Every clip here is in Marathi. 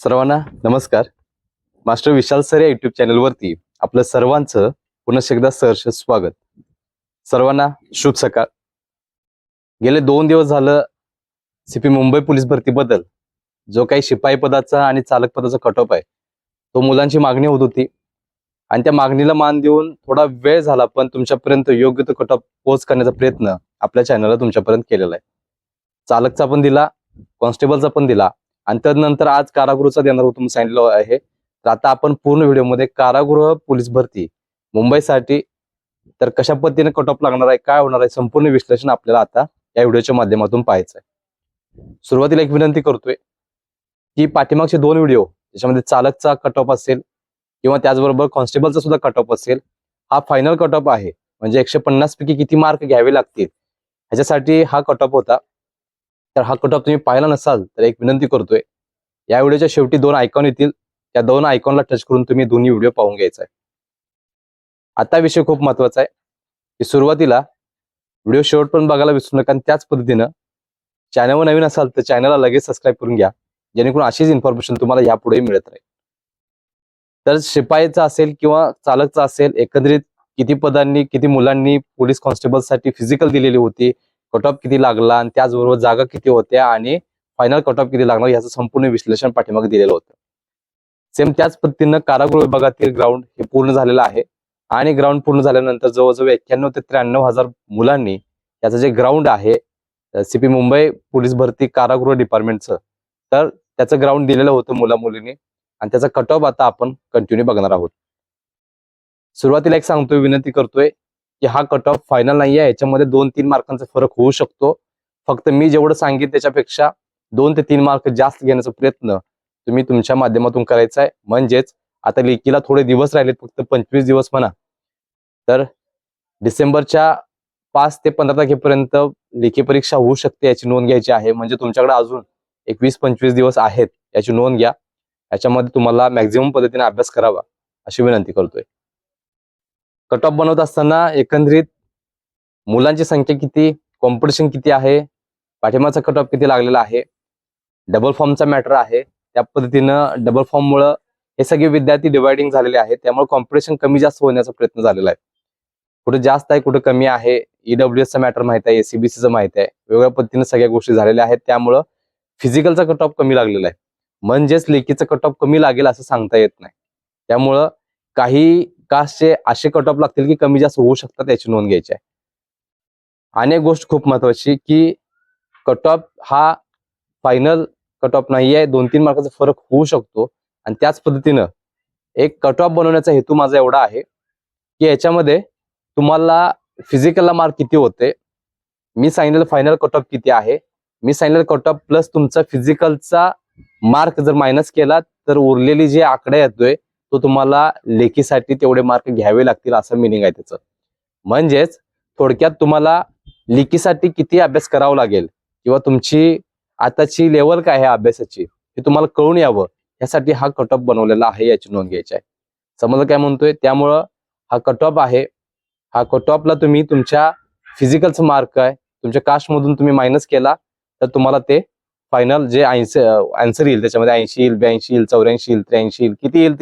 सर्वांना नमस्कार. मास्टर विशाल सर या युट्यूब चॅनलवरती आपलं सर्वांचं पुनश एकदा सहर्ष स्वागत. सर्वांना शुभ सकाळ. गेले दोन दिवस झालं सीपी मुंबई पोलीस भरतीबद्दल जो काही शिपाई पदाचा आणि चालक पदाचा कटऑफ आहे तो मुलांची मागणी होत होती. आणि त्या मागणीला मान देऊन थोडा वेळ झाला पण तुमच्यापर्यंत योग्य तो कटऑफ पोच करण्याचा प्रयत्न आपल्या चॅनलला तुमच्यापर्यंत केलेला आहे. चालकचा पण दिला कॉन्स्टेबलचा पण दिला. आणि त्यानंतर आज कारागृहचा देणार होतो सांगितलं आहे. तर आता आपण पूर्ण व्हिडिओमध्ये कारागृह पोलीस भरती मुंबईसाठी तर कशा पद्धतीने कट ऑफ लागणार आहे काय होणार आहे संपूर्ण विश्लेषण आपल्याला आता या व्हिडिओच्या माध्यमातून पाहायचं आहे. सुरुवातीला एक विनंती करतोय की पाठीमागचे दोन व्हिडिओ त्याच्यामध्ये चालकचा कट ऑफ असेल किंवा त्याचबरोबर कॉन्स्टेबलचा सुद्धा कट ऑफ असेल हा फायनल कट ऑफ आहे. म्हणजे एकशे पन्नास पैकी किती मार्क घ्यावे लागतील? ह्याच्यासाठी हा कट ऑफ होता. तर हा कट ऑफ तुम्ही पाहिला नसाल तर एक विनंती करतोय या व्हिडिओच्या शेवटी दोन आयकॉन येतील. त्या दोन आयकॉनला टच करून तुम्ही दोन्ही व्हिडिओ पाहून घ्यायचा आहे. आता विषय खूप महत्त्वाचा आहे की सुरुवातीला व्हिडिओ शेवट पण बघायला विसरू नका आणि त्याच पद्धतीनं चॅनलवर नवीन असाल तर चॅनलला लगेच सबस्क्राईब करून घ्या. जेणेकरून अशीच इन्फॉर्मेशन तुम्हाला यापुढेही मिळत राहील. तर शिपाईचा असेल किंवा चालकचा असेल एकंदरीत किती पदांनी किती मुलांनी पोलीस कॉन्स्टेबलसाठी फिजिकल दिलेली होती कट ऑफ किती लागला आणि त्याचबरोबर जागा किती होत्या आणि फायनल कट ऑफ किती लागणार याचं संपूर्ण विश्लेषण पाठीमागे दिलेलं होतं. सेम त्याच पद्धतीनं कारागृह विभागातील ग्राउंड हे पूर्ण झालेलं आहे आणि ग्राउंड पूर्ण झाल्यानंतर जवळजवळ एक्क्याण्णव ते त्र्याण्णव हजार मुलांनी याचं जे ग्राउंड आहे सीपी मुंबई पोलीस भरती कारागृह डिपार्टमेंटचं तर त्याचं ग्राउंड दिलेलं होतं मुला मुलींनी आणि त्याचा कट ऑफ आता आपण कंटिन्यू बघणार आहोत. सुरुवातीला एक सांगतोय विनंती करतोय की हा कट ऑफ फायनल नाही आहे याच्यामध्ये दोन तीन मार्कांचा फरक होऊ शकतो. फक्त मी जेवढं सांगितलं त्याच्यापेक्षा दोन ते तीन मार्क जास्त घेण्याचा प्रयत्न तुम्ही तुमच्या माध्यमातून करायचा आहे म्हणजेच आता लेकीला थोडे दिवस राहिलेत फक्त पंचवीस दिवस म्हणा. तर डिसेंबरच्या पाच ते पंधरा तारखेपर्यंत लेखी परीक्षा होऊ शकते याची नोंद घ्यायची आहे. म्हणजे तुमच्याकडे अजून एकवीस पंचवीस दिवस आहेत याची नोंद घ्या. याच्यामध्ये तुम्हाला मॅक्झिमम पद्धतीने अभ्यास करावा अशी विनंती करतोय. कट ऑफ बनवत असताना एकंदरीत मुलांची संख्या किती कॉम्पिटिशन किती आहे पाठिंबाचा कट ऑफ किती लागलेला आहे डबल फॉर्मचा मॅटर आहे त्या पद्धतीनं डबल फॉर्ममुळं हे सगळे विद्यार्थी डिवायडिंग झालेले आहेत त्यामुळे कॉम्पिटिशन कमी जास्त होण्याचा प्रयत्न झालेला आहे. कुठे जास्त आहे कुठे कमी आहे E ईडब्ल्यू एसचा मॅटर माहीत आहे एसीबीसीचं माहीत आहे वेगळ्या पद्धतीने सगळ्या गोष्टी झालेल्या आहेत त्यामुळं फिजिकलचा कट ऑफ कमी लागलेला आहे. म्हणजेच लेखीचा कट ऑफ कमी लागेल असं सांगता येत नाही. त्यामुळं काही कास्टचे असे कट ऑफ लागतील की कमी जास्त होऊ शकतात याची नोंद घ्यायची आहे. आणि एक गोष्ट खूप महत्वाची की कट ऑफ हा फायनल कट ऑफ नाही आहे. दोन तीन मार्काचा फरक होऊ शकतो. आणि त्याच पद्धतीनं एक कट ऑफ बनवण्याचा हेतू माझा एवढा आहे की याच्यामध्ये तुम्हाला फिजिकलला मार्क किती होते मी सांगितलेलं फायनल कट ऑफ किती आहे मी सांगितलेलं कट ऑफ प्लस तुमचा फिजिकलचा मार्क जर मायनस केला तर उरलेली जे आकडे येतोय तो तुम्हाला लेखीसाठी तेवढे मार्क घ्यावे लागतील असं मिनिंग आहे त्याचं. म्हणजेच थोडक्यात तुम्हाला लेखीसाठी किती अभ्यास करावा लागेल किंवा तुमची आताची लेवल काय आहे अभ्यासाची हे तुम्हाला कळून यावं. यासाठी हा कट ऑफ बनवलेला आहे याची नोंद घ्यायची आहे. समजा काय म्हणतोय? त्यामुळं हा कट ऑफ आहे. हा कट ऑफला तुम्ही तुमच्या फिजिकलचा मार्क आहे. तुमच्या कास्टमधून तुम्ही मायनस केला तर तुम्हाला ते फायनल जे ऐंशी आन्सर येईल. त्याच्यामध्ये ऐंशी येईल ब्याऐंशी येईल चौऱ्याऐंशी येईल त्र्याऐंशी येईल किती येईल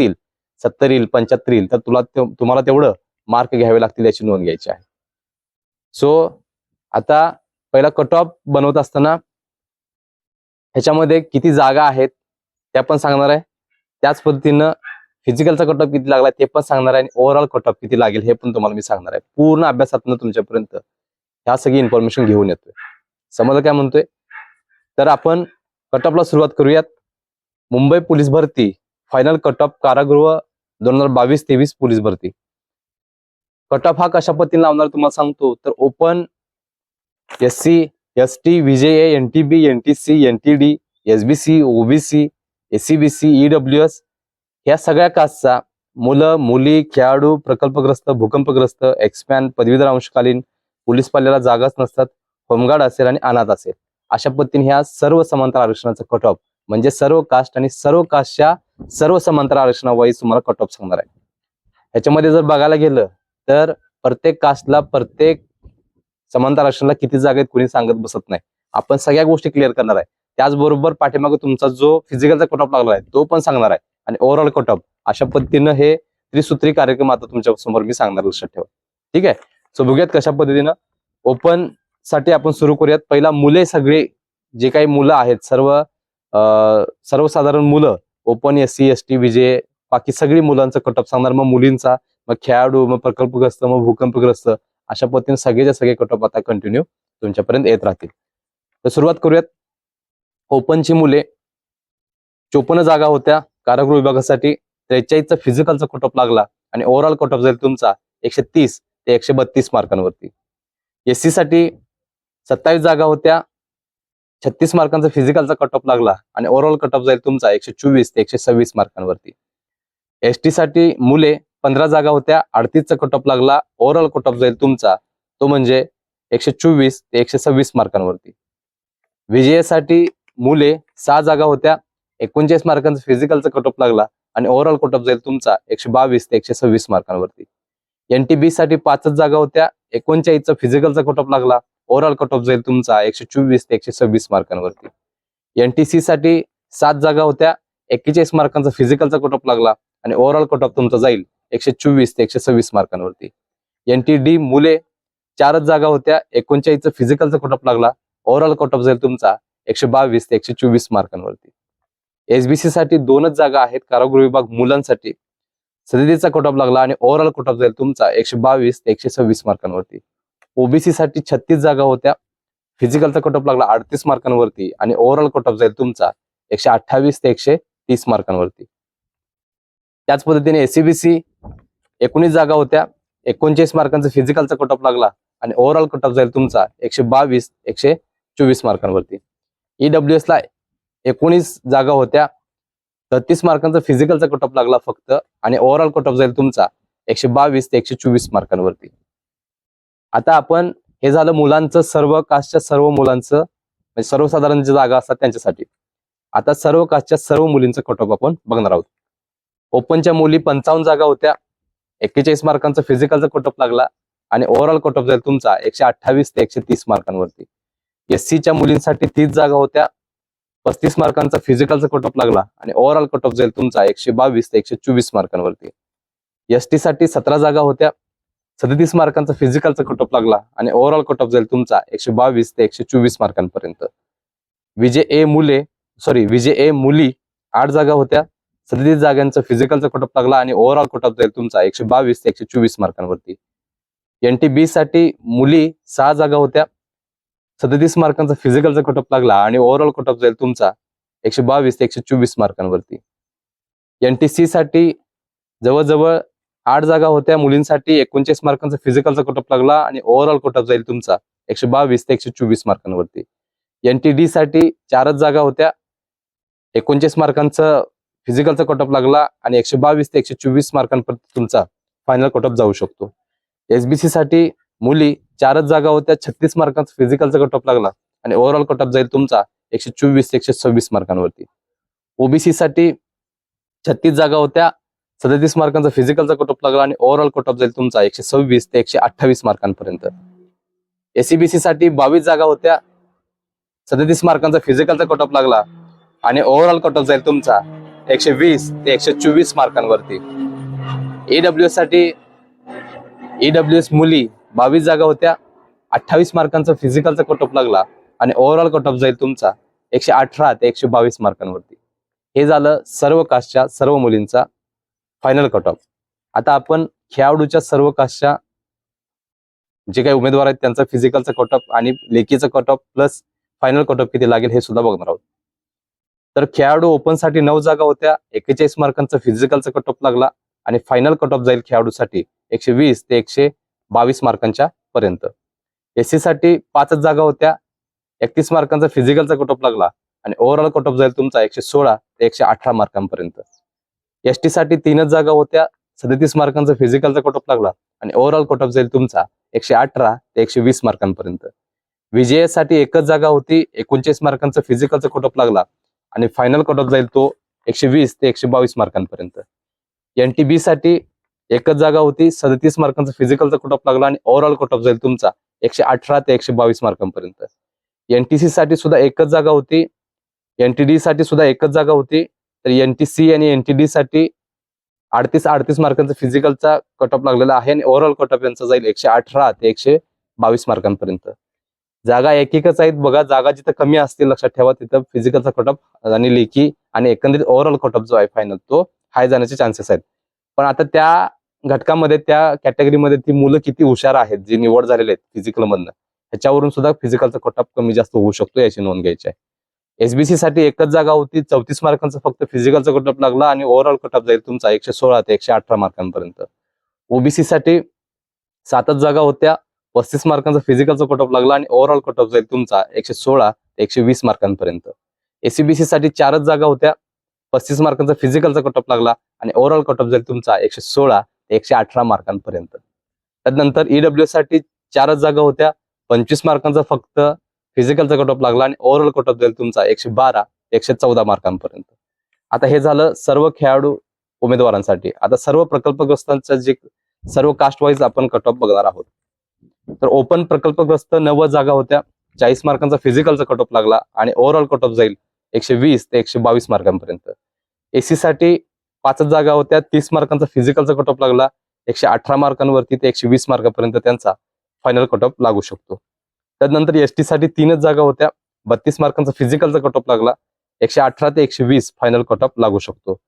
सत्तर येईल पंच्याहत्तर येईल तर तुला तुम्हाला तेवढं मार्क घ्यावे लागतील याची नोंद घ्यायची आहे. सो आता पहिला कट ऑफ बनवत असताना ह्याच्यामध्ये किती जागा आहेत त्या पण सांगणार आहे. त्याच पद्धतीनं फिजिकलचा कट ऑफ किती लागला ते पण सांगणार आहे. आणि ओव्हरऑल कट ऑफ किती लागेल हे पण तुम्हाला मी सांगणार आहे. पूर्ण अभ्यासातनं तुमच्यापर्यंत ह्या सगळी इन्फॉर्मेशन घेऊन येतोय. समजा काय म्हणतोय? तर आपण कट ऑफला सुरुवात करूयात. मुंबई पोलीस भरती फायनल कट ऑफ कारागृह दोन हजार बावीस तेवीस पोलीस भरती. कट ऑफ हा कशा पद्धतीने लावणार तुम्हाला सांगतो. तर open S C S T V J N T B N T C N T D S B C OBC SEBC EW S या सगळ्या कास्टचा मुलं मुली खेळाडू प्रकल्पग्रस्त भूकंपग्रस्त एक्सपॅन पदवीधर अंशकालीन पोलीस पाल्याला जागाच नसतात होमगार्ड असेल आणि अनाथ असेल. अशा पद्धतीने ह्या सर्व समांतर आरक्षणाचा कट ऑफ म्हणजे सर्व कास्ट आणि सर्व कास्टच्या सर्व समांतर आरक्षणावाईज तुम्हाला कट ऑफ सांगणार आहे. ह्याच्यामध्ये जर बघायला गेलं तर प्रत्येक कास्टला प्रत्येक समांतर आरक्षणाला किती जागा आहेत कोणी सांगत बसत नाही. आपण सगळ्या गोष्टी क्लिअर करणार आहे. त्याचबरोबर पाठीमागे तुमचा जो फिजिकलचा कट ऑफ लागला आहे तो पण सांगणार आहे. आणि ओव्हरऑल कट ऑफ अशा पद्धतीनं हे त्रिसूत्री कार्यक्रम आता तुमच्यासमोर मी सांगणार लक्षात ठेवा. ठीक आहे? सो बघूयात कशा पद्धतीनं ओपनसाठी आपण सुरू करूयात. पहिला मुले सगळे जे काही मुलं आहेत सर्व सर्वसाधारण मुलं open S C S T V J बाकी सगळी मुलांचा कटअप सांगणार. मग मुलींचा मग खेळाडू मग प्रकल्पग्रस्त मग भूकंपग्रस्त अशा पद्धतीने सगळेच्या सगळे कटअप आता कंटिन्यू तुमच्यापर्यंत येत राहतील. तर सुरुवात करूयात. ओपनची मुले चोपन्न जागा होत्या कारागृह विभागासाठी. त्रेचाळीसचा फिजिकलचा कटअप लागला आणि ओव्हरऑल कटअप जाईल तुमचा एकशे तीस ते एकशे बत्तीस मार्कांवरती एससाठी सत्तावीस जागा होत्या. छत्तीस मार्कांचा फिजिकलचा कट ऑफ लागला आणि ओव्हरऑल कट ऑफ जाईल तुमचा एकशे चोवीस ते एकशे सव्वीस मार्कांवरती. एस टी साठी मुले पंधरा जागा होत्या अडतीसचा कट ऑफ लागला ओव्हरऑल कट ऑफ जाईल तुमचा तो म्हणजे एकशे चोवीस ते एकशे सव्वीस मार्कांवरती. विजयासाठी मुले सहा जागा होत्या एकोणचाळीस मार्कांचा फिजिकलचा कट ऑफ लागला आणि ओव्हरऑल कट ऑफ जाईल तुमचा एकशे बावीस ते एकशे सव्वीस मार्कांवरती. एनटीबी साठी पाचच जागा होत्या एकोणचाळीसचा फिजिकलचा कट ऑफ लागला ओव्हरऑल कट ऑफ जाईल तुमचा एकशे चोवीस ते एकशे सव्वीस मार्कांवरती. एनटीसी साठी सात जागा होत्या. एक्केचाळीस मार्कांचा फिजिकलचा कट ऑफ लागला आणि ओव्हरऑल कट ऑफ तुमचा जाईल एकशे चोवीस ते एकशे सव्वीस मार्कांवरती. एनटीडी मुले चारच जागा होत्या. एकोणचाळीसचा फिजिकलचा कट ऑफ लागला. ओव्हरऑल कट ऑफ जाईल तुमचा एकशे बावीस ते एकशे चोवीस मार्कांवरती. एसबीसी साठी दोनच जागा आहेत. कारागृह विभाग मुलांसाठी सदतीचा कट ऑफ लागला आणि ओव्हरऑल कट ऑफ जाईल तुमचा एकशे बावीस ते एकशे सव्वीस मार्कांवरती. ओबीसी साठी छत्तीस जागा होत्या. फिजिकलचा कटऑफ लागला अडतीस मार्कांवरती आणि ओव्हरऑल कटऑफ जाईल तुमचा एकशे अठ्ठावीस ते एकशे तीस मार्कांवरती. त्याच पद्धतीने एसीबीसी एकोणीस जागा होत्या एकोणचाळीस मार्कांचा फिजिकलचा कटऑफ लागला आणि ओव्हरऑल कटऑफ जाईल तुमचा एकशे बावीस एकशे चोवीस मार्कांवरती. ईडब्ल्यू एस ला एकोणीस जागा होत्या बत्तीस मार्कांचा फिजिकलचा कटऑफ लागला फक्त आणि ओव्हरऑल कटऑफ जाईल तुमचा एकशे बावीस ते एकशे चोवीस मार्कांवरती. आता आपण हे झालं मुलांचं सर्व कास्टच्या सर्व मुलांचं म्हणजे सर्वसाधारण जे जागा असतात त्यांच्यासाठी. आता सर्व कास्टच्या सर्व मुलींचं कट आपण बघणार आहोत. ओपनच्या मुली पंचावन्न जागा होत्या. एक्केचाळीस मार्कांचा फिजिकलचा कट लागला आणि ओव्हरऑल कट ऑफ जाईल तुमचा एकशे अठ्ठावीस ते एकशे तीस मार्कांवरती. एस सीच्या मुलींसाठी तीस जागा होत्या. पस्तीस मार्कांचा फिजिकलचा कट लागला आणि ओव्हरऑल कट ऑफ जाईल तुमचा एकशे बावीस ते एकशे चोवीस मार्कांवरती. एस टी साठी सतरा जागा होत्या. सदतीस मार्कांचा फिजिकलचा कट लागला आणि ओव्हरऑल कट जाईल तुमचा एकशे बावीस ते एकशे चोवीस मार्कांपर्यंत. विजय ए मुले सॉरी विजय ए मुली आठ जागा होत्या. सदतीस जागांचा फिजिकलचा कट लागला आणि ओव्हरऑल कट जाईल तुमचा एकशे बावीस ते एकशे चोवीस मार्कांवरती. एनटी बी साठी मुली सहा जागा होत्या. सदतीस मार्कांचा फिजिकलचा कट लागला आणि ओव्हरऑल कट जाईल तुमचा एकशे बावीस ते एकशे चोवीस मार्कांवरती. एनटीसी साठी जवळजवळ आठ जागा होत्या मुलींसाठी. एकोणचाळीस मार्कांचा फिजिकलचा कटअप लागला आणि ओव्हरऑल कटअप जाईल तुमचा. एकशे बावीस ते एकशे चोवीस मार्कांवरती. एन टी साठी चारच जागा होत्या. एकोणचाळीस मार्कांचं फिजिकलचा कटअप लागला आणि एकशे बावीस ते एकशे चोवीस मार्कांपर्यंत तुमचा फायनल कटअप जाऊ शकतो. एसबीसी साठी मुली चारच जागा होत्या. छत्तीस मार्कांचा फिजिकलचा कटअप लागला आणि ओव्हरऑल कटअप जाईल तुमचा एकशे चोवीस ते एकशे सव्वीस मार्कांवरती. ओबीसी साठी छत्तीस जागा होत्या. सदतीस मार्कांचा फिजिकलचा कट लागला आणि ओव्हरऑल कट जाईल तुमचा एकशे सव्वीस ते एकशे अठ्ठावीस मार्कांपर्यंत. एसीबीसी साठी बावीस जागा होत्या. सदतीस मार्कांचा फिजिकलचा कट लागला आणि ओव्हरऑल कट जाईल तुमचा एकशे वीस ते एकशे चोवीस मार्कांवरती. ईडब्ल्यू साठी ईडब्ल्यू एस मुली बावीस जागा होत्या. अठ्ठावीस मार्कांचा फिजिकलचा कट लागला आणि ओव्हरऑल कट ऑफ जाईल तुमचा एकशे अठरा ते एकशे बावीस मार्कांवरती. हे झालं सर्व कास्टच्या सर्व मुलींचा फायनल कट ऑफ आता आपण खेळाडूच्या सर्व कास्टच्या जे काही उमेदवार आहेत त्यांचा फिजिकलचा कट ऑफ आणि लेखीचा cut off plus final cut off किती लागेल हे सुद्धा बघणार आहोत. तर खेळाडू ओपनसाठी नऊ जागा होत्या एक्केचाळीस मार्कांचा फिजिकलचा कट ऑफ लागला आणि फायनल कट ऑफ जाईल खेळाडूसाठी एकशे वीस ते एकशे बावीस मार्कांच्या पर्यंत. एससाठी पाचच जागा होत्या एकतीस मार्कांचा फिजिकलचा कट ऑफ लागला आणि ओव्हरऑल कट ऑफ जाईल तुमचा एकशे सोळा ते एकशे अठरा मार्कांपर्यंत. एस टी साठी तीनच जागा होत्या. सदतीस मार्कांचा फिजिकलचा कट ऑफ लागला आणि ओव्हरऑल कट ऑफ जाईल तुमचा एकशे अठरा ते एकशे वीस मार्कांपर्यंत. विजयासाठी एकच जागा होती एकोणचाळीस मार्कांचा फिजिकलचा कट ऑफ लागला आणि फायनल कट ऑफ जाईल तो एकशे वीस ते एकशे बावीस मार्कांपर्यंत. एन टी साठी एकच जागा होती सदतीस मार्कांचा फिजिकलचा कट ऑफ लागला आणि ओव्हरऑल कट ऑफ जाईल तुमचा एकशे अठरा ते एकशे बावीस मार्कांपर्यंत. एन टी सी साठी सुद्धा एकच जागा होती. एन टी साठी सुद्धा एकच जागा होती. तर एनटीसी आणि एनटीडी साठी अडतीस अडतीस मार्कांचा फिजिकलचा कट ऑफ लागलेला आहे आणि ओव्हरऑल कट ऑफ यांचा जाईल एकशे अठरा ते एकशे बावीस मार्कांपर्यंत. जागा एक एकच आहेत. बघा जागा जिथं कमी असतील लक्षात ठेवा तिथं फिजिकलचा कट ऑफ आणि लेखी आणि एकंदरीत ओव्हरऑल कट ऑफ जो आहे फायनल तो हाय जाण्याचे चान्सेस आहेत. पण आता त्या घटकामध्ये त्या कॅटेगरीमध्ये ती मुलं किती हुशार आहेत जी निवड झालेले आहेत फिजिकल मधनं ह्याच्यावरून सुद्धा फिजिकलचा कट ऑफ कमी जास्त होऊ शकतो याची नोंद घ्यायची आहे. एसबीसी साठी एकच जागा होती. चौतीस मार्कांचा फक्त फिजिकलचा कटअप लागला आणि ओव्हरऑल कटअप जाईल तुमचा एकशे सोळा ते एकशे अठरा मार्कांपर्यंत. ओबीसी साठी सातच जागा होत्या. पस्तीस मार्कांचा फिजिकलचा कटअप लागला आणि ओव्हरऑल कटअप जाईल तुमचा एकशे सोळा ते एकशे वीस मार्कांपर्यंत. एसीबीसी साठी चारच जागा होत्या. पस्तीस मार्कांचा फिजिकलचा कटअप ऑफ लागला आणि ओव्हरऑल कटअप जाईल तुमचा एकशे सोळा ते एकशे अठरा मार्कांपर्यंत. त्यानंतर ईडब्ल्यू साठी चारच जागा होत्या. पंचवीस मार्कांचा फक्त फिजिकलचा कट ऑफ लागला आणि ओव्हरऑल कट ऑफ जाईल तुमचा एकशे बारा एकशे चौदा मार्कांपर्यंत. आता हे झालं सर्व खेळाडू उमेदवारांसाठी. आता सर्व प्रकल्पग्रस्तांचं जे सर्व कास्ट वाईज आपण कट ऑफ बघणार आहोत. तर ओपन प्रकल्पग्रस्त नव्वद जागा होत्या. चाळीस मार्कांचा फिजिकलचा कट ऑफ लागला आणि ओव्हरऑल कट ऑफ जाईल एकशे वीस ते एकशे बावीस मार्कांपर्यंत. एसी साठी पाचच जागा होत्या. तीस मार्कांचा फिजिकलचा कट ऑफ लागला. एकशे अठरा मार्कांवरती ते एकशे वीस मार्कापर्यंत त्यांचा फायनल कट ऑफ लागू शकतो. त्यानंतर एस टी साठी तीनच जागा होत्या. बत्तीस मार्कांचा फिजिकलचा कट ऑफ लागला. एकशे अठरा ते एकशे वीस फायनल कट ऑफ लागू शकतो.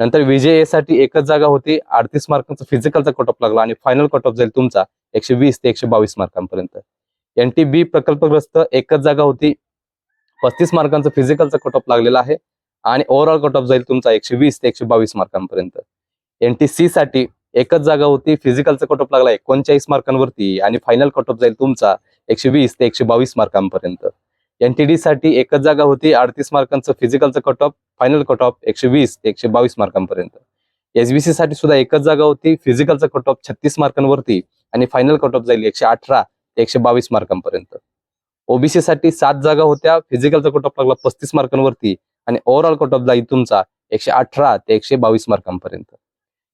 नंतर विजय ए साठी एकच जागा होती. अडतीस मार्कांचा फिजिकलचा कट ऑफ लागला आणि फायनल कट ऑफ जाईल तुमचा एकशे वीस ते एकशे बावीस मार्कांपर्यंत. एन टी बी प्रकल्पग्रस्त एकच जागा होती. पस्तीस मार्कांचा फिजिकलचा कट ऑफ लागलेला आहे आणि ओव्हरऑल कट ऑफ जाईल तुमचा एकशे वीस ते एकशे बावीस मार्कांपर्यंत. एन टी सी साठी एकच जागा होती. फिजिकलचा कट ऑफ लागला एकोणचाळीस मार्कांवरती आणि फायनल कट ऑफ जाईल तुमचा एकशे वीस ते एकशे बावीस मार्कांपर्यंत. एनटीडी साठी एकच जागा होती अडतीस मार्कांचं फिजिकलचं cut off final cut off एकशे वीस ते एकशे बावीस मार्कांपर्यंत. एसबीसी साठी सुद्धा एकच जागा होती फिजिकलचं कट ऑफ छत्तीस मार्कांवरती आणि फायनल कट ऑफ जाईल एकशे अठरा ते एकशे बावीस मार्कांपर्यंत. ओबीसी साठी सात जागा होत्या फिजिकलचा कट ऑफ लागला पस्तीस मार्कांवरती आणि ओव्हरऑल कट ऑफ जाईल तुमचा एकशे अठरा ते एकशे बावीस मार्कांपर्यंत.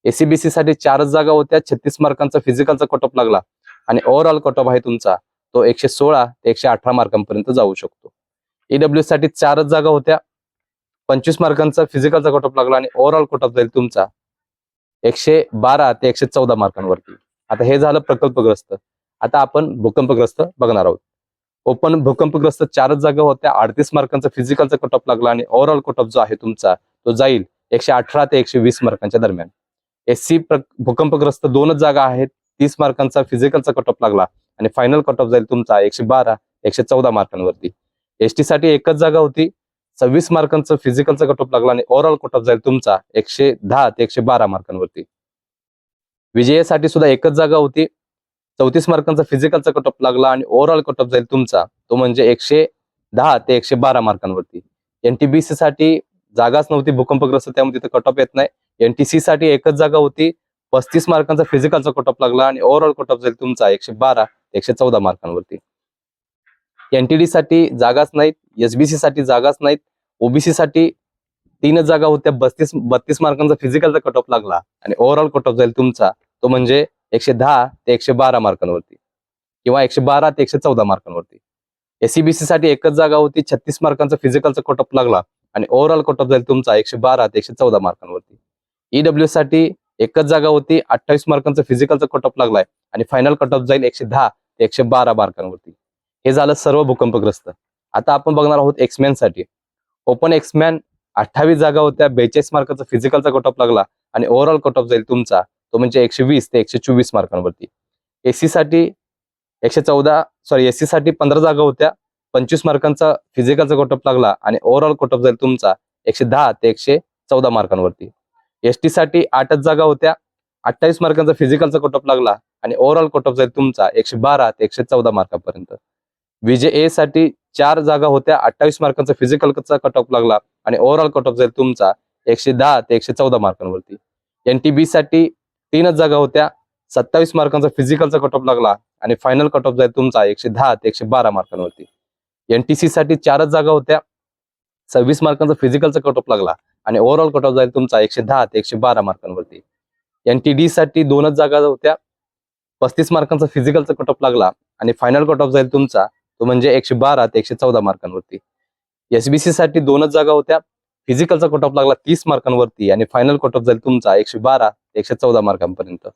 एसीबीसी साठी चारच जागा होत्या छत्तीस मार्कांचा फिजिकलचा कट ऑफ लागला आणि ओव्हरऑल कट ऑफ आहे तुमचा तो एकशे सोळा ते एकशे अठरा मार्कांपर्यंत जाऊ शकतो. ईडब्ल्यू साठी चारच जागा होत्या. पंचवीस मार्कांचा फिजिकलचा कट ऑफ लागला आणि ओव्हरऑल कट ऑफ जाईल तुमचा एकशे बारा ते एकशे चौदा मार्कांवरती. आता हे झालं प्रकल्पग्रस्त. आता आपण भूकंपग्रस्त बघणार आहोत. ओपन भूकंपग्रस्त चारच जागा होत्या. अडतीस मार्कांचा फिजिकलचा कट ऑफ लागला आणि ओव्हरऑल कट ऑफ जो आहे तुमचा तो जाईल एकशे अठरा ते एकशे वीस मार्कांच्या दरम्यान. एस सी भूकंपग्रस्त दोनच जागा आहेत. तीस मार्कांचा फिजिकलचा कट ऑफ लागला. आणि फायनल कट ऑफ जाईल तुमचा एकशे बारा एकशे चौदा मार्कांवरती एस टी साठी एकच जागा होती. सव्वीस मार्कांचं फिजिकलचा कट ऑफ लागला आणि ओव्हरऑल कट ऑफ जाईल तुमचा एकशे दहा ते एकशे बारा मार्कांवरती विजयासाठी सुद्धा एकच जागा होती. चौतीस मार्कांचा फिजिकलचा कट ऑफ लागला आणि ओव्हरऑल कट ऑफ जाईल तुमचा. तो म्हणजे एकशे दहा ते एकशे बारा मार्कांवरती एनटीबीसी साठी जागाच नव्हती भूकंपग्रस्त त्यामुळे तिथे कट ऑफ येत नाही. एनटीसी साठी एकच जागा होती. पस्तीस मार्कांचा फिजिकलचा कट ऑफ लागला आणि ओव्हरऑल कट ऑफ जाईल तुमचा एकशे बारा. एकशे चौदा मार्कांवरती. एनटीडी साठी जागाच नाहीत एसबीसी साठी जागाच नाहीत ओबीसी साठी तीनच जागा होत्या बत्तीस बत्तीस मार्कांचा फिजिकलचा कट ऑफ लागला आणि ओव्हरऑल कट ऑफ जाईल तुमचा तो म्हणजे एकशे दहा ते एकशे बारा मार्कांवरती किंवा एकशे बारा ते एकशे चौदा मार्कांवरती. एसीबीसी साठी एकच जागा होती छत्तीस मार्कांचा फिजिकलचा कट ऑफ लागला आणि ओव्हरऑल कट ऑफ जाईल तुमचा एकशे बारा ते एकशे चौदा मार्कांवरती. ईडब्ल्यू साठी एकच जागा होती अठ्ठावीस मार्कांचा फिजिकलचा कट ऑफ लागलाय आणि फायनल कट ऑफ जाईल एकशे दहा ते एकशे बारा मार्कांवरती हे झालं सर्व भूकंपग्रस्त. आता आपण बघणार आहोत एक्समॅनसाठी. ओपन एक्समॅन अठ्ठावीस जागा होत्या बेचाळीस मार्काचा फिजिकलचा कट ऑफ लागला आणि ओव्हरऑल कट ऑफ जाईल तुमचा तो म्हणजे एकशे वीस ते एकशे चोवीस मार्कांवरती. एसी साठी एकशे चौदा सॉरी एसी साठी पंधरा जागा होत्या पंचवीस मार्कांचा फिजिकलचा कट ऑफ लागला आणि ओव्हरऑल कट ऑफ जाईल तुमचा एकशे दहा ते एकशे चौदा मार्कांवरती. एस टी साठी आठच जागा होत्या अठ्ठावीस मार्कांचा फिजिकलचा कट ऑफ लागला आणि ओव्हरऑल कट ऑफ जाईल तुमचा एकशे बारा ते एकशे चौदा मार्कापर्यंत. विजय ए साठी चार जागा होत्या अठ्ठावीस मार्कांचा फिजिकलचा कट ऑफ लागला आणि ओव्हरऑल कट ऑफ जाईल तुमचा एकशे दहा ते एकशे चौदा मार्कांवरती. एनटीबी साठी तीनच जागा होत्या सत्तावीस मार्कांचा फिजिकलचा कट ऑफ लागला आणि फायनल कट ऑफ जाईल तुमचा एकशे दहा ते एकशे बारा मार्कांवरती. एनटीसी साठी चारच जागा होत्या सव्वीस मार्कांचा फिजिकलचा कट ऑफ लागला आणि ओव्हरऑल कट ऑफ जाईल तुमचा एकशे दहा ते एकशे बारा मार्कांवरती. एनटीडी साठी दोनच जागा होत्या पस्तीस मार्कांचा फिजिकलचा कट ऑफ लागला आणि फायनल कट ऑफ जाईल तुमचा तो म्हणजे एकशे बारा ते एकशे चौदा मार्कांवरती. एसबीसी साठी दोनच जागा होत्या. फिजिकलचा कट ऑफ लागला तीस मार्कांवरती आणि फायनल कट ऑफ जाईल तुमचा एकशे बारा ते एकशे चौदा मार्कांपर्यंत.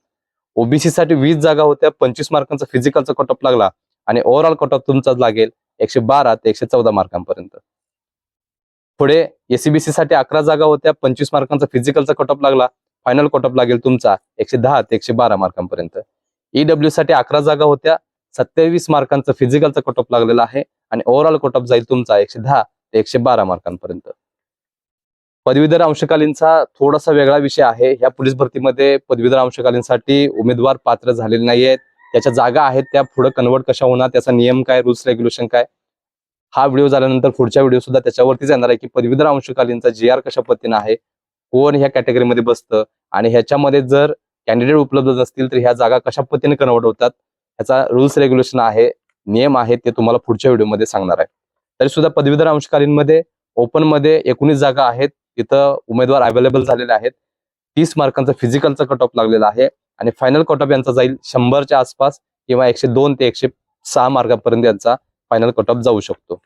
ओबीसी साठी वीस जागा होत्या पंचवीस मार्कांचा फिजिकलचा कट ऑफ लागला आणि ओव्हरऑल कट ऑफ तुमचा लागेल एकशे बारा ते एकशे चौदा मार्कांपर्यंत. पुढे एसीबीसी साठी अकरा जागा होत्या पंचवीस मार्कांचा फिजिकलचा कट ऑफ लागला फायनल कट ऑफ लागेल तुमचा एकशे दहा ते एकशे बारा मार्कांपर्यंत. ईडब्ल्यू साठी अकरा जागा होत्या. सत्तावीस मार्कांचा फिजिकलचा कट ऑफ लागलेला आहे आणि ओव्हरऑल कट ऑफ जाईल तुमचा एकशे दहा ते एकशे बारा मार्कांपर्यंत. पदवीधर अंशकालीनचा थोडासा वेगळा विषय आहे. ह्या पोलीस भरतीमध्ये पदवीधर अंशकालीनसाठी उमेदवार पात्र झालेले नाही आहेत त्याच्या जागा आहेत त्या पुढे कन्वर्ट कशा होणार त्याचा नियम काय रूल्स रेग्युलेशन काय? हा व्हिडिओ झाल्यानंतर पुढच्या व्हिडिओ सुद्धा त्याच्यावरतीच येणार आहे की पदवीधर अंशकालीनचा जी आर कशा पद्धतीनं आहे? कोण ह्या कॅटेगरीमध्ये बसतं? आणि ह्याच्यामध्ये जर कॅन्डिडेट उपलब्ध नसतील तर ह्या जागा कशा पद्धतीने कन्वर्ट होतात ह्याचा रुल्स रेग्युलेशन आहे नियम आहे ते तुम्हाला पुढच्या व्हिडिओमध्ये सांगणार आहे. तरी सुद्धा पदवीधर अंशकालीनमध्ये ओपनमध्ये एकोणीस जागा आहेत तिथं उमेदवार अवेलेबल झालेले आहेत. तीस मार्कांचा फिजिकलचा कट ऑफ लागलेला आहे आणि फायनल कट ऑफ यांचा जाईल शंभरच्या आसपास किंवा एकशे दोन ते एकशे सहा मार्कापर्यंत यांचा फायनल कट ऑफ जाऊ शकतो.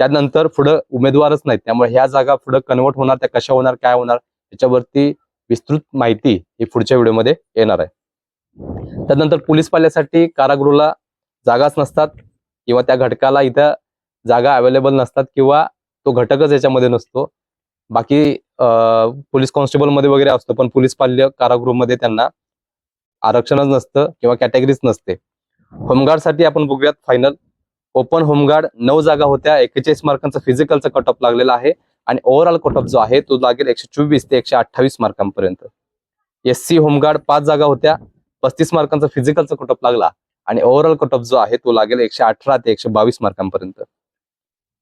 त्यानंतर पुढं उमेदवारच नाहीत त्यामुळे ह्या जागा पुढे कन्वर्ट होणार त्या कशा होणार काय होणार याच्यावरती विस्तृत माहिती ही पुढच्या व्हिडिओमध्ये येणार आहे. त्यानंतर पोलीस पाल्यासाठी कारागृहाला जागाच नसतात किंवा त्या घटकाला इथं जागा अवेलेबल नसतात किंवा तो घटकच याच्यामध्ये नसतो. बाकी पोलीस कॉन्स्टेबलमध्ये वगैरे असतो पण पोलीस पाल्य कारागृहमध्ये त्यांना आरक्षणच नसतं किंवा कॅटेगरीच नसते. होमगार्डसाठी आपण बघूयात फायनल ओपन होमगार्ड नऊ जागा होत्या. एक्केचाळीस मार्कांचा फिजिकलचा कट ऑफ लागलेला आहे. आणि ओव्हरऑल कट ऑफ जो आहे तो लागेल एकशे चोवीस ते एकशे अठ्ठावीस मार्कांपर्यंत. एस सी होमगार्ड पाच जागा होत्या पस्तीस मार्कांचा फिजिकलचा कट ऑफ लागला आणि ओव्हरऑल कट ऑफ जो आहे तो लागेल एकशे अठरा ते एकशे बावीस मार्कांपर्यंत.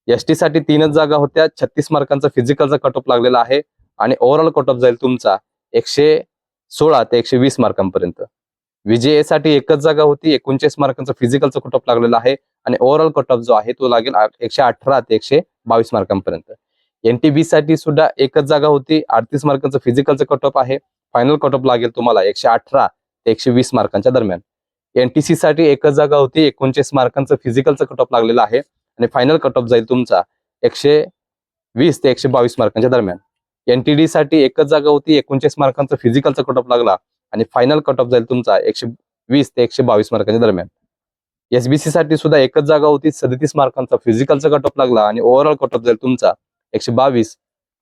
एस टी साठी तीनच जागा होत्या छत्तीस मार्कांचा फिजिकलचा कट ऑफ लागलेला आहे आणि ओव्हरऑल कट ऑफ जाईल तुमचा एकशे सोळा ते एकशे वीस मार्कांपर्यंत. विजयसाठी एकच जागा होती एकोणचाळीस मार्कांचा फिजिकलचा कट ऑफ लागलेला आहे आणि ओव्हरऑल कट ऑफ जो आहे तो लागेल एकशे अठरा ते एकशे बावीस मार्कांपर्यंत. एनटीबी साठी सुद्धा एकच जागा होती. अडतीस मार्कांचं फिजिकलचं कट ऑफ आहे. फायनल कट ऑफ लागेल तुम्हाला एकशे अठरा ते एकशे वीस मार्कांच्या दरम्यान. एनटीसी साठी एकच जागा होती. एकोणचाळीस मार्कांचं फिजिकलचं कट ऑफ लागलेलं आहे. आणि फायनल कट ऑफ जाईल तुमचा एकशे वीस ते एकशे बावीस मार्कांच्या दरम्यान. एनटीडी साठी एकच जागा होती. एकोणचाळीस मार्कांचं फिजिकलचा कट ऑफ लागला. आणि फायनल कट ऑफ जाईल तुमचा एकशे वीस ते एकशे बावीस मार्कांच्या दरम्यान. एसबीसी साठी सुद्धा एकच जागा होती. सदतीस मार्कांचा फिजिकलचा कट ऑफ लागला. आणि ओव्हरऑल कट ऑफ जाईल तुमचा एकशे बावीस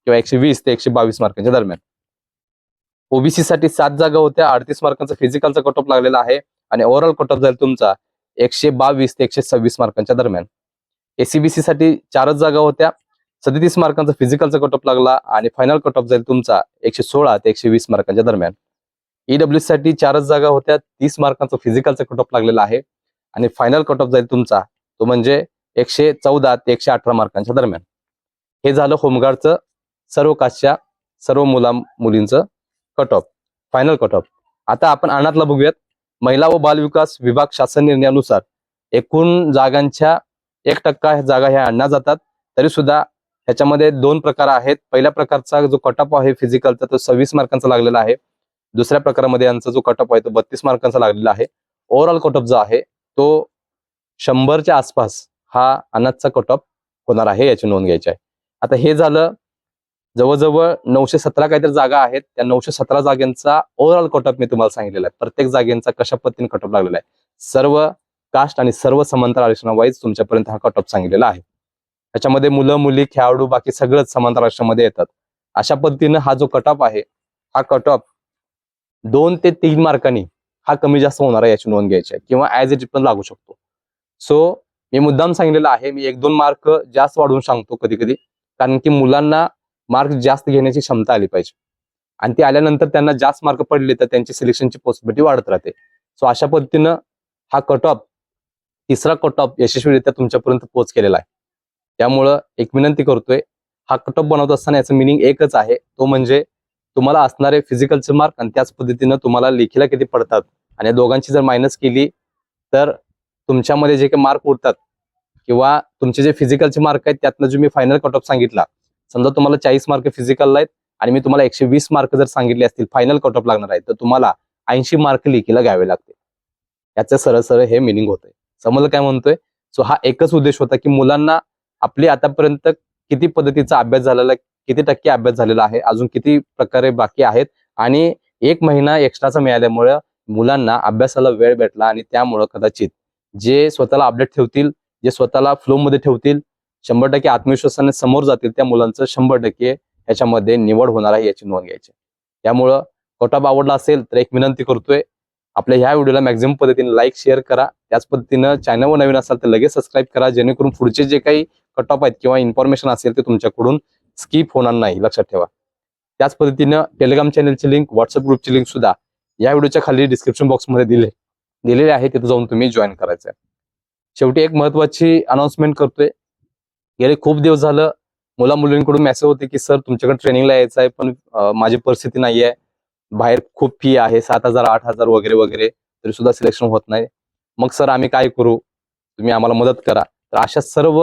किंवा एकशे वीस ते एकशे बावीस मार्कांच्या दरम्यान. ओबीसी साठी सात जागा होत्या अडतीस मार्कांचा फिजिकलचा कट ऑफ लागलेला आहे आणि ओव्हरऑल कट ऑफ जाईल तुमचा एकशे बावीस ते एकशे सव्वीस मार्कांच्या दरम्यान. एसीबीसी साठी चारच जागा होत्या सदतीस मार्कांचा फिजिकलचा कट ऑफ लागला आणि फायनल कट ऑफ जाईल तुमचा एकशे सोळा ते एकशे वीस मार्कांच्या दरम्यान. ईडब्ल्यू साठी चारच जागा होत्या तीस मार्कांचा फिजिकलचा कट ऑफ लागलेला आहे आणि फायनल कट ऑफ जाईल तुमचा तो म्हणजे एकशे चौदा ते एकशे अठरा मार्कांच्या दरम्यान. हे झालं होमगार्डचं सर्व कास्टच्या सर्व मुला मुलींचं cut off final cut off आता आपण अनाथला बघूयात. महिला व बालविकास विभाग शासन निर्णयानुसार एकूण जागांच्या एक टक्का जागा ह्या आणल्या जातात. तरी सुद्धा ह्याच्यामध्ये दोन प्रकार आहेत. पहिल्या प्रकारचा जो कटअप आहे फिजिकलचा तो सव्वीस मार्कांचा लागलेला आहे. दुसऱ्या प्रकारामध्ये यांचा जो कटअप आहे तो बत्तीस मार्कांचा लागलेला आहे. ओव्हरऑल कटअप जो आहे तो शंभरच्या आसपास हा अनाथचा कटअप होणार आहे याची नोंद घ्यायची आहे. आता हे झालं जवळजवळ नऊशे सतरा काहीतरी जागा आहेत. त्या नऊशे सतरा जागेंचा ओव्हरऑल कटअप मी तुम्हाला सांगितलेला आहे. प्रत्येक जागेंचा कशा पद्धतीने कटअप लागलेला आहे? सर्व कास्ट आणि सर्व समांतर आरक्षणावाईज तुमच्यापर्यंत हा कटअप सांगितलेला आहे. त्याच्यामध्ये मुलं मुली खेळाडू बाकी सगळंच समांतर आरक्षणामध्ये येतात. अशा पद्धतीनं हा जो कटअप आहे हा कटअप दोन ते तीन मार्कांनी हा कमी जास्त होणार आहे याची नोंद घ्यायची आहे किंवा ऍज इट पण लागू शकतो. सो मी मुद्दाम सांगितलेला आहे मी एक दोन मार्क जास्त वाढवून सांगतो कधी कधी कारण की मुलांना मार्क जास्त घेण्याची क्षमता आली पाहिजे. आणि ते आल्यानंतर त्यांना जास्त मार्क पडले तर त्यांची सिलेक्शनची पॉसिबिलिटी वाढत राहते. सो अशा पद्धतीनं हा कट ऑफ तिसरा कट ऑफ यशस्वीरित्या तुमच्यापर्यंत पोच केलेला आहे. त्यामुळं एक विनंती करतोय हा कट ऑफ बनवत असताना याचं मिनिंग एकच आहे. तो म्हणजे तुम्हाला असणारे फिजिकलचे मार्क आणि त्याच पद्धतीनं तुम्हाला लेखीला किती पडतात. आणि या दोघांची जर मायनस केली तर तुमच्यामध्ये जे काही मार्क उरतात किंवा तुमचे जे फिजिकलचे मार्क आहेत त्यातनं जो मी फायनल कट ऑफ सांगितला. समजा तुम्हाला चाळीस मार्क फिजिकल आहेत आणि मी तुम्हाला एकशे वीस मार्क जर सांगितले असतील फायनल कट ऑफ लागणार आहे तर तुम्हाला ऐंशी मार्क लेखीला घ्यावे लागते. याचं सरळ सरळ हे मिनिंग होतंय. समजलं काय म्हणतोय? सो हा एकच उद्देश होता की मुलांना आपली आतापर्यंत किती पद्धतीचा अभ्यास झालेला आहे किती टक्के अभ्यास झालेला आहे अजून किती प्रकारे बाकी आहेत आणि एक महिना एक्स्ट्राचा मिळाल्यामुळे मुलांना अभ्यासाला वेळ भेटला आणि त्यामुळं कदाचित जे स्वतःला अपडेट ठेवतील जे स्वतःला फ्लो मध्ये ठेवतील शंभर टक्के आत्मविश्वासाने समोर जातील त्या मुलांचं शंभर टक्के याच्यामध्ये निवड होणार आहे याची नोंद घ्यायची. त्यामुळं कोटाब आवडला असेल तर एक विनंती करतोय आपल्या ह्या व्हिडिओला मॅक्झिमम पद्धतीने लाईक शेअर करा. त्याच पद्धतीनं चॅनलवर नवीन असाल तर लगेच सबस्क्राईब करा जेणेकरून पुढचे जे काही कटॉप आहेत किंवा इन्फॉर्मेशन असेल ते तुमच्याकडून स्किप होणार नाही. लक्षात ठेवा. त्याच पद्धतीनं टेलिग्राम चॅनलची लिंक व्हॉट्सअप ग्रुपची लिंक सुद्धा या व्हिडिओच्या खाली डिस्क्रिप्शन बॉक्समध्ये दिले दिलेले आहे. तिथे जाऊन तुम्ही जॉईन करायचं आहे शेवटी एक महत्वाची अनाउन्समेंट करतोय. गेले खूप दिवस झालं मुला मुलींकडून मेसेज होते की सर तुमच्याकडे ट्रेनिंगला यायचं आहे पण माझी परिस्थिती नाही आहे. बाहेर खूप फी आहे सात हजार आठ हजार वगैरे वगैरे. तरी सुद्धा सिलेक्शन होत नाही. मग सर आम्ही काय करू? तुम्ही आम्हाला मदत करा. तर अशा सर्व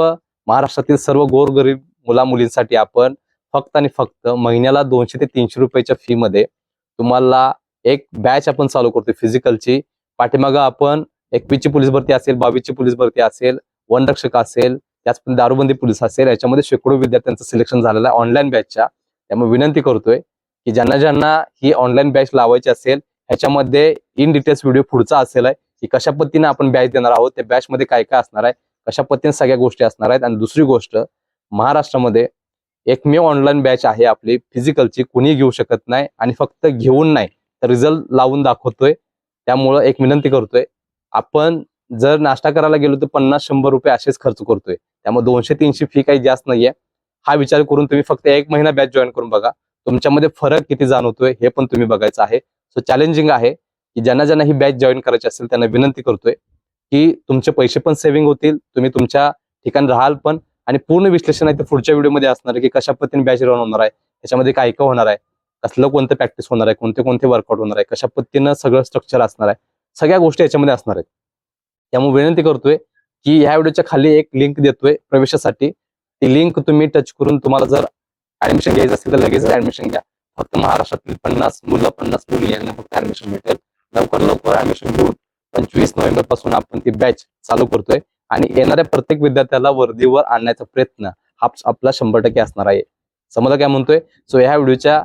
महाराष्ट्रातील सर्व गोरगरीब मुला मुलींसाठी आपण फक्त आणि फक्त महिन्याला दोनशे ते तीनशे रुपयाच्या फी मध्ये तुम्हाला एक बॅच आपण चालू करतो फिजिकलची पाठीमागं आपण एकवीसची पोलीस भरती असेल बावीसची पोलीस भरती असेल वनरक्षक असेल त्याचप्रमाणे दारूबंदी पोलीस असेल याच्यामध्ये शेकडो विद्यार्थ्यांचं सिलेक्शन झालेलं आहे ऑनलाईन बॅचच्या त्यामुळे विनंती करतोय की ज्यांना ज्यांना ही ऑनलाईन बॅच लावायची असेल ह्याच्यामध्ये इन डिटेल्स व्हिडिओ पुढचा असेल आहे की कशा पद्धतीने आपण बॅच देणार आहोत त्या बॅच मध्ये काय काय असणार आहे कशा पद्धतीने सगळ्या गोष्टी असणार आहेत. आणि दुसरी गोष्ट महाराष्ट्रामध्ये एकमेव ऑनलाईन बॅच आहे आपली फिजिकलची कुणी घेऊ शकत नाही आणि फक्त घेऊन नाही तर रिझल्ट लावून दाखवतोय. त्यामुळं एक विनंती करतोय आपण जर नाश्ता करायला गेलो तर पन्नास शंभर रुपये असेच खर्च करतोय. त्यामुळे दोनशे तीनशे फी काही जास्त नाहीये. हा विचार करून तुम्ही फक्त एक महिना बॅच जॉईन करून बघा. तुमच्यामध्ये फरक किती जाणवतोय हे पण तुम्ही बघायचं आहे. सो चॅलेंजिंग आहे की ज्यांना ज्यांना ही बॅच जॉईन करायची असेल त्यांना विनंती करतोय की तुमचे पैसे पण सेव्हिंग होतील तुम्ही तुमच्या ठिकाणी राहाल पण आणि पूर्ण विश्लेषण आहे ते पुढच्या व्हिडिओमध्ये असणार आहे की कशा पद्धतीने बॅच रन होणार आहे. त्याच्यामध्ये काय काय होणार आहे? कसलं कोणतं प्रॅक्टिस होणार आहे? कोणते कोणते वर्कआउट होणार आहे? कशा पद्धतीनं सगळं स्ट्रक्चर असणार आहे? सगळ्या गोष्टी याच्यामध्ये असणार आहेत. त्यामुळे विनंती करतोय की ह्या व्हिडिओच्या खाली एक लिंक देतोय प्रवेशासाठी. ती लिंक तुम्ही टच करून तुम्हाला जर ऍडमिशन घ्यायचं असेल तर लगेच ऍडमिशन घ्या. फक्त महाराष्ट्रातील पन्नास मुलं पन्नास मुली यांना फक्त ऍडमिशन भेटेल. लवकर लवकर ऍडमिशन घेऊन पंचवीस नोव्हेंबरपासून आपण ती बॅच चालू करतोय. आणि येणाऱ्या प्रत्येक विद्यार्थ्याला वर्दीवर आणण्याचा प्रयत्न हा आपला शंभर टक्के असणार आहे. समजा काय म्हणतोय? सो ह्या व्हिडिओच्या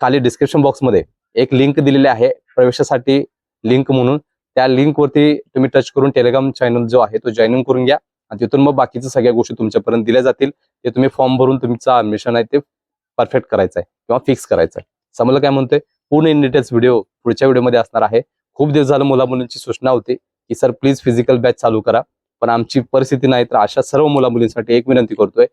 खाली डिस्क्रिप्शन बॉक्समध्ये एक लिंक दिलेली आहे प्रवेशासाठी लिंक म्हणून. त्या लिंकवरती तुम्ही टच करून टेलिग्राम चॅनल जो आहे तो जॉईनिंग करून घ्या. आणि तिथून मग बाकीच्या सगळ्या गोष्टी तुमच्यापर्यंत दिल्या जातील. ते तुम्ही फॉर्म भरून तुमचं ऍडमिशन आहे ते परफेक्ट करायचं आहे किंवा फिक्स करायचं आहे. समजलं काय म्हणतोय पूर्ण इन डिटेल्स व्हिडिओ पुढच्या व्हिडिओमध्ये असणार आहे. खूप दिवस झालं मुला मुलींची सूचना होती की सर प्लीज फिजिकल बॅच चालू करा. पण आमची परिस्थिती नाही तर अशा सर्व मुला मुलींसाठी एक विनंती करतोय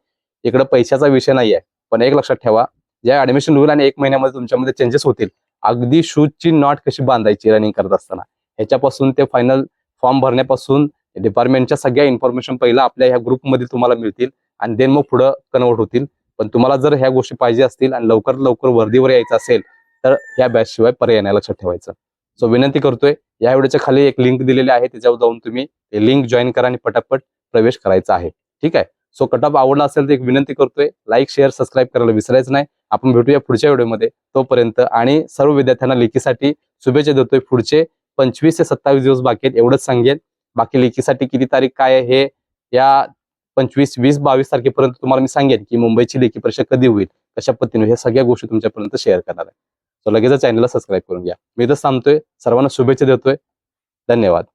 इकडे पैशाचा विषय नाही आहे पण एक लक्षात ठेवा ज्या ऍडमिशन होईल आणि एक महिन्यामध्ये तुमच्यामध्ये चेंजेस होतील अगदी शूजची नॉट कशी बांधायची रनिंग करत असताना. ह्याच्यापासून ते फायनल फॉर्म भरण्यापासून डिपार्टमेंटच्या सगळ्या इन्फॉर्मेशन पहिला आपल्या ह्या ग्रुपमध्ये तुम्हाला मिळतील. आणि देन मग पुढं कन्वर्ट होतील. पण तुम्हाला जर ह्या गोष्टी पाहिजे असतील आणि लवकर लवकर वर्दीवर यायचं असेल तर ह्या बॅच शिवाय पर्याय नाही लक्षात ठेवायचं. सो विनंती करतोय या व्हिडिओच्या खाली एक लिंक दिलेली आहे त्याच्यावर जाऊन तुम्ही लिंक जॉईन करा आणि पटापट प्रवेश करायचा आहे. ठीक आहे? सो कटअप आवडला असेल तर एक विनंती करतोय लाईक शेअर सबस्क्राईब करायला विसरायचं नाही. आपण भेटूया पुढच्या व्हिडिओमध्ये तोपर्यंत. आणि सर्व विद्यार्थ्यांना लेखीसाठी शुभेच्छा देतोय पुढचे पंचवीस ते सत्तावीस दिवस बाकी आहेत एवढंच सांगेन. बाकी लेखीसाठी किती तारीख काय आहे हे या पंचवीस वीस बावीस तारखेपर्यंत तुम्हाला मी सांगेन की मुंबईची लेखी परीक्षा कधी होईल कशा पद्धतीने ह्या सगळ्या गोष्टी तुमच्यापर्यंत शेअर करणार आहे. सो लगेच चॅनलला सबस्क्राईब करून घ्या. मी तर सांगतोय सर्वांना शुभेच्छा देतोय. धन्यवाद.